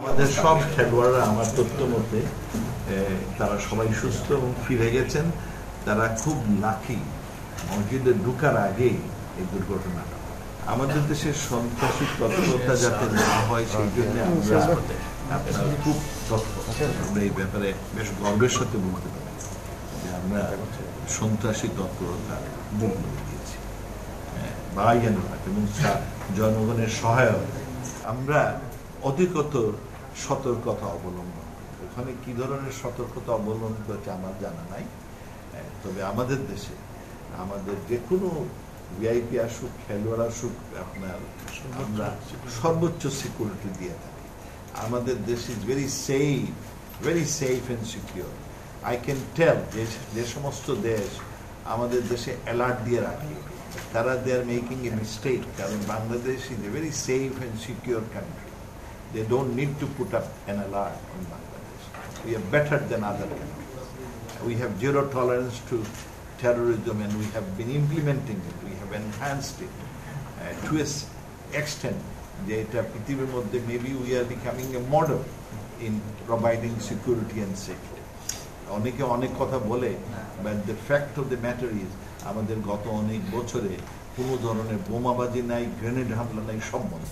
আমাদের সব খেলোয়াড়রা আমার তথ্য মতে তারা সবাই সুস্থ এবং ফিরে গেছেন। তারা খুব লাকি মসজিদে ঢুকার আগেই এই দুর্ঘটনাটা আমাদের দেশের সন্ত্রাসী তৎপরতা যাতে না হয়, সেই জন্য আপনার খুব তৎপর। আমরা এই ব্যাপারে বেশ গর্বের সাথে বলতে পারি যে আমরা সন্ত্রাসী তৎপরতা করে দিয়েছি। বাড়াইয়ানো এবং জনগণের সহায়তা আমরা অধিকতর সতর্কতা অবলম্বন করি। ওখানে কি ধরনের সতর্কতা অবলম্বন করেছে আমার জানা নাই। তবে আমাদের দেশে আমাদের যে কোনো ভিআইপি আসুক খেলোয়াড় আসুক আপনার আমরা সর্বোচ্চ সিকিউরিটি দিয়ে থাকি। আমাদের দেশ is very safe very safe and secure I can tell যে যে সমস্ত দেশ আমাদের দেশে অ্যালার্ট দিয়ে রাখে। তারা দে আর মেকিং এ মিস্টেক কারণ Bangladesh is a very safe and secure country they don't need to put up an alert on Bangladesh we are better than other countries we have zero tolerance to terrorism and we have been implementing it, we have enhanced it uh, to a s- extent যে এটা পৃথিবীর মধ্যে maybe we are becoming a model in providing security and safety অনেকে অনেক কথা বলে but the fact of the matter is আমাদের গত অনেক বছরে কোনো ধরনের বোমাবাজি নাই গ্রেনেড হামলা নাই সব বন্ধ